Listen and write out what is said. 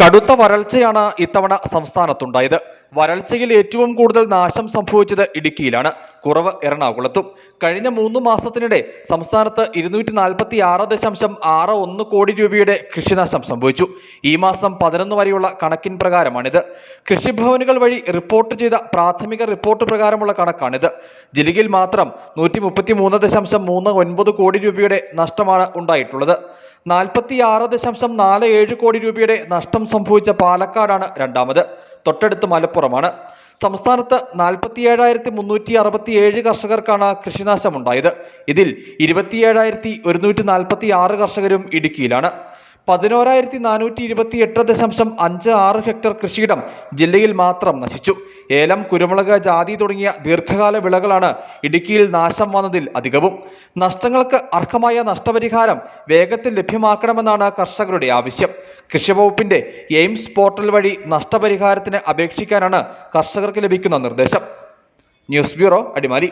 കടുത്ത വരൾച്ചയാണ് ഇത്തവണ സംസ്ഥാനത്തുണ്ടായത്. വരൾച്ചയിൽ ഏറ്റവും കൂടുതൽ നാശം സംഭവിച്ചത് ഇടുക്കിയിലാണ്. കുറവ് എറണാകുളത്തും. കഴിഞ്ഞ മൂന്ന് മാസത്തിനിടെ സംസ്ഥാനത്ത് ഇരുന്നൂറ്റി നാൽപ്പത്തി ആറ് ദശാംശം ആറ് ഒന്ന് കോടി രൂപയുടെ കൃഷിനാശം സംഭവിച്ചു. ഈ മാസം പതിനൊന്ന് വരെയുള്ള കണക്കിൻ പ്രകാരമാണിത്. കൃഷിഭവനുകൾ വഴി റിപ്പോർട്ട് ചെയ്ത പ്രാഥമിക റിപ്പോർട്ട് പ്രകാരമുള്ള കണക്കാണിത്. ജില്ലയിൽ മാത്രം നൂറ്റി മുപ്പത്തി മൂന്ന് ദശാംശം മൂന്ന് ഒൻപത് കോടി രൂപയുടെ നഷ്ടമാണ് ഉണ്ടായിട്ടുള്ളത്. നാൽപ്പത്തി ആറ് ദശാംശം നാല് ഏഴ് കോടി രൂപയുടെ നഷ്ടം സംഭവിച്ച പാലക്കാടാണ് രണ്ടാമത്. തൊട്ടടുത്ത് മലപ്പുറമാണ്. സംസ്ഥാനത്ത് നാൽപ്പത്തിയേഴായിരത്തി മുന്നൂറ്റി അറുപത്തിയേഴ് കർഷകർക്കാണ് കൃഷിനാശമുണ്ടായത്. ഇതിൽ ഇരുപത്തിയേഴായിരത്തി ഒരുന്നൂറ്റി നാൽപ്പത്തി ആറ് കർഷകരും ഇടുക്കിയിലാണ്. പതിനോരായിരത്തി നാനൂറ്റി ഇരുപത്തി എട്ട് ദശാംശം അഞ്ച് ആറ് ഹെക്ടർ കൃഷിയിടം ജില്ലയിൽ മാത്രം നശിച്ചു. ഏലം കുരുമുളക് ജാതി തുടങ്ങിയ ദീർഘകാല വിളകളാണ് ഇടുക്കിയിൽ നാശം വന്നതിൽ അധികവും. നഷ്ടങ്ങൾക്ക് അർഹമായ നഷ്ടപരിഹാരം വേഗത്തിൽ ലഭ്യമാക്കണമെന്നാണ് കർഷകരുടെ ആവശ്യം. കൃഷിവകുപ്പിന്റെ എയിംസ് പോർട്ടൽ വഴി നഷ്ടപരിഹാരത്തിന് അപേക്ഷിക്കാനാണ് കർഷകർക്ക് ലഭിക്കുന്ന നിർദ്ദേശം. News bureau Adimali.